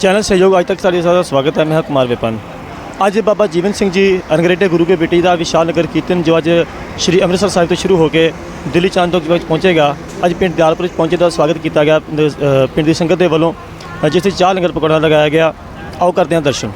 Channel ਸਹਿਯੋਗ ਅੱਜ ਤੱਕ ਸਾਡੇ ਸਾਡਾ ਸਵਾਗਤ ਹੈ ਮੈਂ ਹਾਂ ਕੁਮਾਰ ਵਿਪਨ ਅੱਜ ਬਾਬਾ ਜੀਵਨ ਸਿੰਘ ਜੀ ਅਨਗਰੇਟੇ ਗੁਰੂ ਕੇ ਬੇਟੀ ਦਾ ਵਿਸ਼ਾਲ ਨਗਰ ਕੀਰਤਨ ਜੋ ਅੱਜ ਸ਼੍ਰੀ ਅੰਮ੍ਰਿਤਸਰ ਸਾਹਿਬ ਤੋਂ ਸ਼ੁਰੂ ਹੋ ਕੇ ਦਿੱਲੀ ਚਾਂਦੋਕ ਵਿੱਚ ਪਹੁੰਚੇਗਾ ਅੱਜ ਪਿੰਡ ਦਿਆਲਪੁਰ ਵਿੱਚ ਪਹੁੰਚੇ ਦਾ ਸਵਾਗਤ ਕੀਤਾ ਗਿਆ ਪਿੰਡ ਦੀ ਸੰਗਤ ਦੇ ਵੱਲੋਂ ਅ, ਜਿਸ ਤੇ ਚਾਹ ਲੰਗਰ ਪਕੌੜਾ ਲਗਾਇਆ ਗਿਆ ਆਓ ਕਰਦੇ ਹਾਂ ਦਰਸ਼ਨ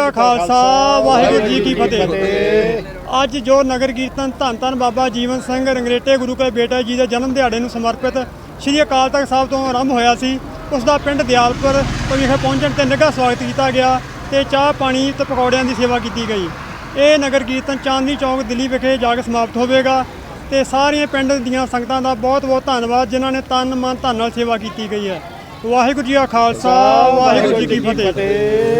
ਕਾ ਖਾਲਸਾ ਵਾਹਿਗੁਰੂ ਜੀ ਕੀ ਫਤਿਹ। ਅੱਜ ਜੋ ਨਗਰ ਕੀਰਤਨ ਧੰਨ ਧੰਨ ਬਾਬਾ ਜੀਵਨ ਸਿੰਘ ਰੰਗਰੇਟੇ ਗੁਰੂ ਕੇ ਬੇਟਾ ਜੀ ਦੇ ਜਨਮ ਦਿਹਾੜੇ ਨੂੰ ਸਮਰਪਿਤ ਸ੍ਰੀ ਅਕਾਲ ਤਖਤ ਸਾਹਿਬ ਤੋਂ ਆਰੰਭ ਹੋਇਆ ਸੀ ਉਸ ਦਾ ਪਿੰਡ ਦਿਆਲਪੁਰ ਵਿਖੇ ਪਹੁੰਚਣ ਤੇ ਨਿੱਘਾ ਸਵਾਗਤ ਕੀਤਾ ਗਿਆ ਤੇ ਚਾਹ ਪਾਣੀ ਤੇ ਪਕੌੜਿਆਂ ਦੀ ਸੇਵਾ ਕੀਤੀ ਗਈ। ਇਹ ਨਗਰ ਕੀਰਤਨ ਚਾਂਦਨੀ ਚੌਕ ਦਿੱਲੀ ਵਿਖੇ ਜਾ ਕੇ ਸਮਾਪਤ ਹੋਵੇਗਾ ਤੇ ਸਾਰੀਆਂ ਪਿੰਡ ਦੀਆਂ ਸੰਗਤਾਂ ਦਾ ਬਹੁਤ ਬਹੁਤ ਧੰਨਵਾਦ ਜਿਨ੍ਹਾਂ ਨੇ ਤਨ ਮਨ ਧਨ ਨਾਲ ਸੇਵਾ ਕੀਤੀ ਗਈ ਹੈ। ਵਾਹਿਗੁਰੂ ਜੀ ਕਾ ਖਾਲਸਾ ਵਾਹਿਗੁਰੂ ਜੀ ਕੀ ਫਤਿਹ।